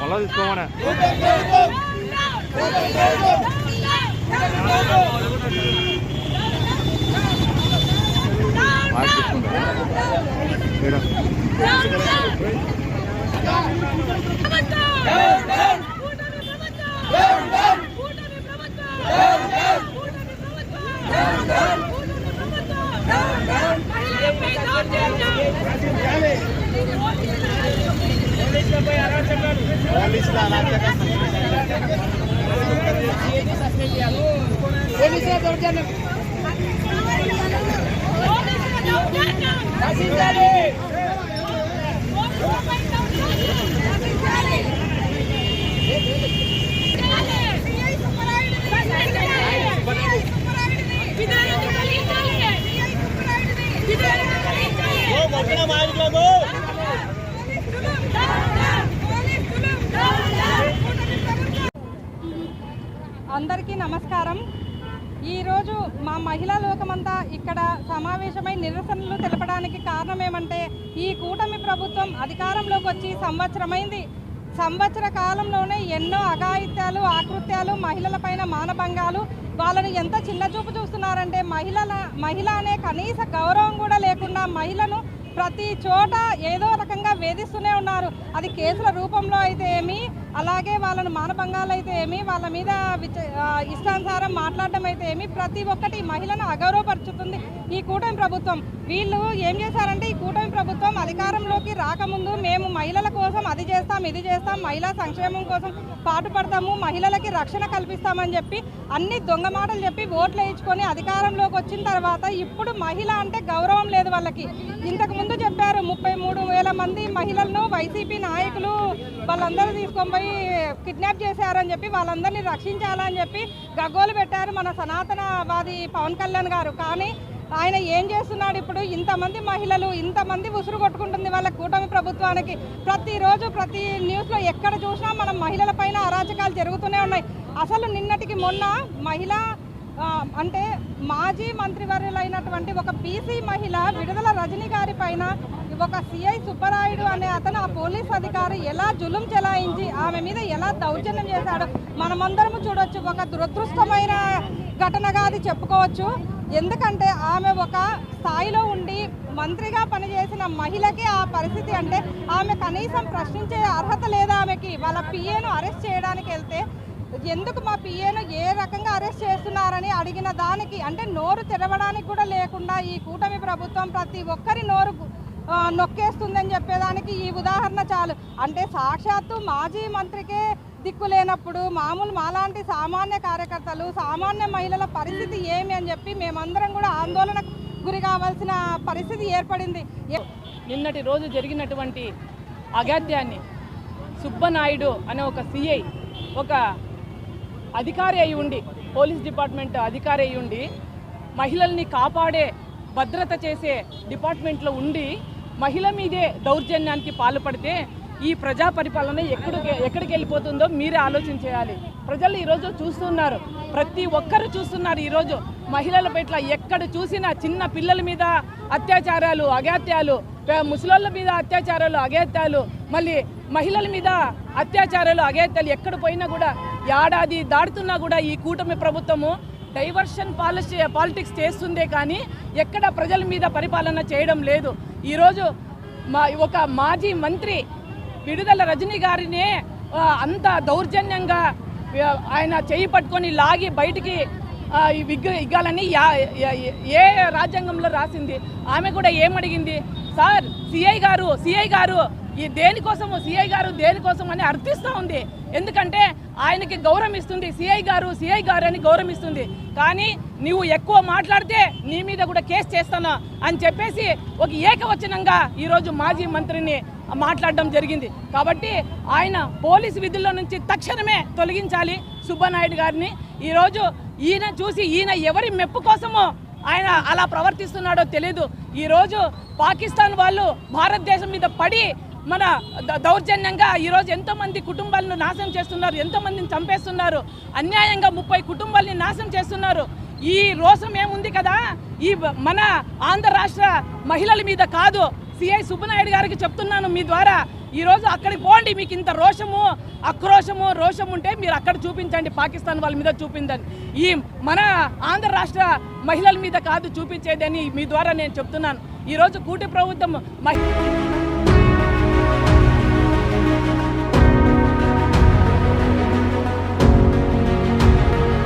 మళ్ళా తీసుకోమనే దొరికారు అందరికీ నమస్కారం. ఈరోజు మా మహిళా లోకమంతా ఇక్కడ సమావేశమై నిరసనలు తెలపడానికి కారణం ఏమంటే ఈ కూటమి ప్రభుత్వం అధికారంలోకి వచ్చి సంవత్సరమైంది. సంవత్సర కాలంలోనే ఎన్నో అఘాయిత్యాలు ఆకృత్యాలు మహిళలపైన మానభంగాలు వాళ్ళని ఎంత చిన్న చూపు చూస్తున్నారంటే మహిళల మహిళ అనే కనీస గౌరవం కూడా లేకుండా మహిళను ప్రతి చోట ఏదో రకంగా వేధిస్తూనే ఉన్నారు. అది కేసుల రూపంలో అయితే ఏమి అలాగే వాళ్ళను మానభంగాలు అయితే ఏమి వాళ్ళ మీద విచ- ఇష్టానుసారం మాట్లాడడం అయితే ఏమి ప్రతి ఒక్కటి మహిళను అగౌరవపరుచుతుంది ఈ కూటమి ప్రభుత్వం. వీళ్ళు ఏం చేశారంటే అధికారంలోకి రాకముందు మేము మహిళల కోసం అది చేస్తాం ఇది చేస్తాం మహిళా సంక్షేమం కోసం పాటుపడతాము మహిళలకి రక్షణ కల్పిస్తామని చెప్పి అన్ని దొంగ మాటలు చెప్పి ఓట్లు వేయించుకొని అధికారంలోకి వచ్చిన తర్వాత ఇప్పుడు మహిళ అంటే గౌరవం లేదు వాళ్ళకి. ఇంతకుముందు చెప్పారు ముప్పై మూడు వేల మంది మహిళలను వైసీపీ నాయకులు వాళ్ళందరూ తీసుకొని పోయి కిడ్నాప్ చేశారని చెప్పి వాళ్ళందరినీ రక్షించాలని చెప్పి గగ్గోలు పెట్టారు మన సనాతనవాది పవన్ కళ్యాణ్ గారు. కానీ ఆయన ఏం చేస్తున్నాడు ఇప్పుడు? ఇంతమంది మహిళలు ఇంతమంది ఉసురు కొట్టుకుంటుంది వాళ్ళ కూటమి ప్రభుత్వానికి. ప్రతిరోజు ప్రతి న్యూస్లో ఎక్కడ చూసినా మనం మహిళల పైన అరాచకాలు జరుగుతూనే ఉన్నాయి. అసలు నిన్నటికి మొన్న మహిళ అంటే మాజీ మంత్రివర్యులైనటువంటి ఒక బీసీ మహిళ విడుదల రజనీ గారి పైన ఒక సిఐ సుబ్బరాయుడు అనే అతను ఆ పోలీస్ అధికారి ఎలా జులుం చెలాయించి ఆమె మీద ఎలా దౌర్జన్యం చేశాడో? మనమందరము చూడొచ్చు. ఒక దురదృష్టమైన ఘటనగా అది చెప్పుకోవచ్చు. ఎందుకంటే ఆమె ఒక స్థాయిలో ఉండి మంత్రిగా పనిచేసిన మహిళకి ఆ పరిస్థితి అంటే ఆమె కనీసం ప్రశ్నించే అర్హత లేదా ఆమెకి. వాళ్ళ పిఏను అరెస్ట్ చేయడానికి వెళ్తే ఎందుకు మా పిఏను ఏ రకంగా అరెస్ట్ చేస్తున్నారని అడిగిన దానికి అంటే నోరు తెరవడానికి కూడా లేకుండా ఈ కూటమి ప్రభుత్వం ప్రతి ఒక్కరి నోరు నొక్కేస్తుందని చెప్పేదానికి ఈ ఉదాహరణ చాలు. అంటే సాక్షాత్తు మాజీ మంత్రికే దిక్కు లేనప్పుడు మామూలు మాలాంటి సామాన్య కార్యకర్తలు సామాన్య మహిళల పరిస్థితి ఏమి అని చెప్పి మేమందరం కూడా ఆందోళనకు గురి కావాల్సిన పరిస్థితి ఏర్పడింది. నిన్నటి రోజు జరిగినటువంటి అగాధ్యాన్ని సుబ్బనాయుడు అనే ఒక సిఐ ఒక అధికారి అయి ఉండి పోలీస్ డిపార్ట్మెంట్ అధికారి అయి ఉండి మహిళల్ని కాపాడే భద్రత చేసే డిపార్ట్మెంట్లో ఉండి మహిళ మీదే దౌర్జన్యానికి పాల్పడితే ఈ ప్రజా పరిపాలన ఎక్కడికి ఎక్కడికి వెళ్ళిపోతుందో మీరే ఆలోచన చేయాలి. ప్రజలు ఈరోజు చూస్తున్నారు. ప్రతి ఒక్కరు చూస్తున్నారు ఈరోజు మహిళల పట్ల ఎక్కడ చూసినా చిన్న పిల్లల మీద అత్యాచారాలు అగాత్యాలు ముసలోళ్ళ మీద అత్యాచారాలు అగేత్యాలు మళ్ళీ మహిళల మీద అత్యాచారాలు అగేత్యాలు ఎక్కడ పోయినా కూడా ఏడాది దాడుతున్నా కూడా ఈ కూటమి ప్రభుత్వము డైవర్షన్ పాలసీ పాలిటిక్స్ చేస్తుందే కానీ ఎక్కడ ప్రజల మీద పరిపాలన చేయడం లేదు. ఈరోజు మా ఒక మాజీ మంత్రి విడుదల రజనీ గారినే అంత దౌర్జన్యంగా ఆయన చేయి పట్టుకొని లాగి బయటికి ఆ, ఇగ్గాలని ఏ రాజ్యాంగంలో రాసింది? ఆమె కూడా ఏమడిగింది? Sir CI garu CI garu ఈ దేనికోసము సిఐ గారు దేనికోసం అని అర్థిస్తూ ఉంది. ఎందుకంటే ఆయనకి గౌరవం ఇస్తుంది సిఐ గారు సిఐ గారు అని గౌరవం ఇస్తుంది కానీ నువ్వు ఎక్కువ మాట్లాడితే నీ మీద కూడా కేసు చేస్తాను అని చెప్పేసి ఒక ఏకవచనంగా ఈరోజు మాజీ మంత్రిని మాట్లాడడం జరిగింది. కాబట్టి ఆయన పోలీసు విధుల్లో నుంచి తక్షణమే తొలగించాలి సుబ్బనాయుడు గారిని. ఈరోజు ఈయన చూసి ఈయన ఎవరి మెప్పు కోసమో ఆయన అలా ప్రవర్తిస్తున్నాడో తెలియదు ఈరోజు పాకిస్తాన్ వాళ్ళు భారతదేశం మీద పడి మన ద- దౌర్జన్యంగా ఈరోజు ఎంతోమంది కుటుంబాలను నాశనం చేస్తున్నారు ఎంతోమందిని చంపేస్తున్నారు అన్యాయంగా ముప్పై కుటుంబాలని నాశనం చేస్తున్నారు. ఈ రోషం ఏముంది కదా? ఈ మన ఆంధ్ర రాష్ట్ర మహిళల మీద కాదు. సిఐ సుబ్బనాయుడు గారికి చెప్తున్నాను మీ ద్వారా. ఈరోజు అక్కడికి పోండి మీకు ఇంత రోషము ఆక్రోషము రోషం ఉంటే మీరు అక్కడ చూపించండి పాకిస్తాన్ వాళ్ళ మీద చూపిందని ఈ మన ఆంధ్ర రాష్ట్ర మహిళల మీద కాదు చూపించేదని మీ ద్వారా నేను చెప్తున్నాను. ఈరోజు కూటి ప్రభుత్వం మహి